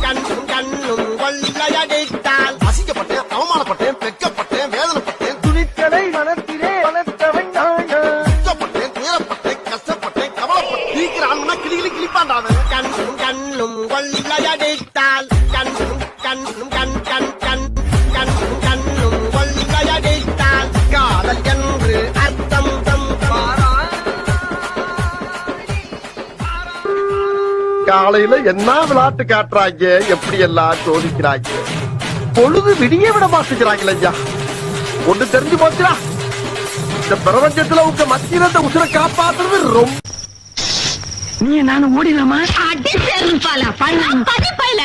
கண்ணும் கண்ணும் கொள்ளையடித்தால். அசிங்கப்பட்டேன் அவமானப்பட்டேன் வெட்கப்பட்டேன் வேதனைப்பட்டேன். துணிச்சலை மனத்திலே வளர்த்தவன் நான். துக்கப்பட்டேன் துயரப்பட்டேன் கஷ்டப்பட்டேன் கவலைப்பட்டேன். தீக்கிறான்னா கிளி கிளி கிளிப்பாண்டாவன் கண்ணும் கண்ணும் கொள்ளையடித்தால். கண்ணும் கண்ணும் கண் கண் கண் காலையில என்ன விளையாட்டு காட்டுறாங்க? எப்படி எல்லாம் சோதிக்கிறாங்க? பொழுது விடிய விட மாட்டேங்கிறாங்களே ஐயா. ஒண்ணு தெரிஞ்சு போச்சுடா. இந்த பிரபஞ்சத்துல உங்க மத்தியில இந்த உசுரை காப்பாத்துறது ரொம்ப நீ நானும் ஓடிடலாமா? அடி செருப்பால பண்ண படிப்பையில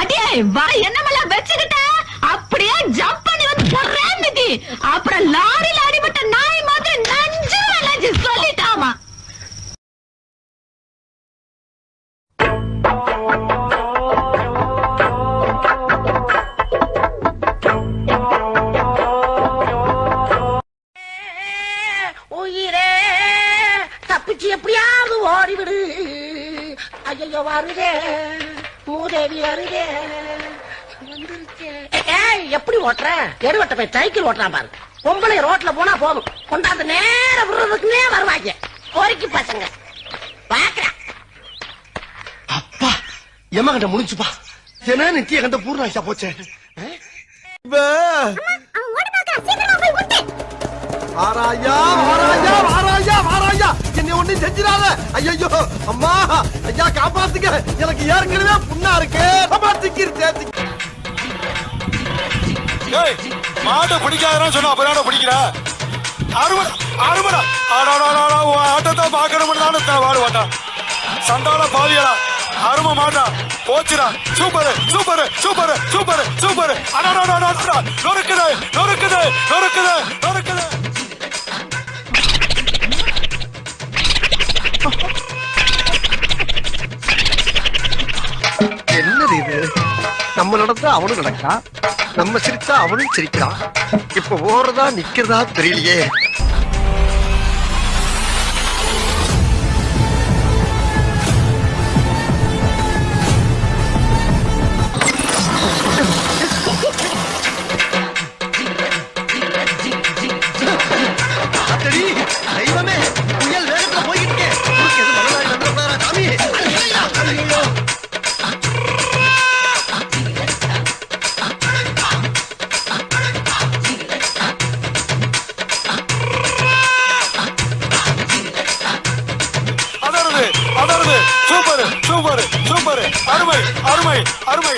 அடியே வா என்னமெல்லாம் வச்சுக்கிட்ட? அப்படியே ஜம்ப் பண்ணி வந்து அப்புறம் லாரில ஓடிவிடு ஐயோ வருதே மூதேவி. ஏய் எப்படி ஓட்டுற? போய் சைக்கிள் ஓட்டுறான் பாரு. பொம்பளை ரோட்ல போனா போதும். கொண்டாந்து நேர விடுறதுக்குன்னே வருவாங்க. கோரிக்கை பசங்க. பாக்குறேன் அப்பா எம்மா கண்ட முடிஞ்சுப்பா. என்ன நித்திய கண்ட பூர்ணாயிஷா போச்சே? ஆராயா ஆராயா ஆராயா ஆராயா. என்னை செஞ்சிடாத. ஐயோ அம்மா ஐயா காப்பாத்துங்க. எனக்கு ஏற்கனவே புண்ணா இருக்கு. காப்பாத்திக்கிரு சேர்த்து. ஏய் பிடிக்காதான் சொன்னா அப்புறம் பிடிக்கிற? ஆட்டத்தை பார்க்கணும்னு தானே வாடு வாட்டா. சண்டால பாவியடா. அரும மாட்டா. போச்சுடா. Super super super super super. அடாடாடா நொறுக்குது நொறுக்குது நொறுக்குது. நடக்குது நம்ம நடந்தா அவனும் நடக்கா நம்ம சிரிச்சா அவனும் சிரிக்கிறான். இப்ப ஓடுறதா நிக்கிறதா தெரியலையே. அதருது சூப்பர் சூப்பர் சூப்பர். அருமை அருமை அருமை.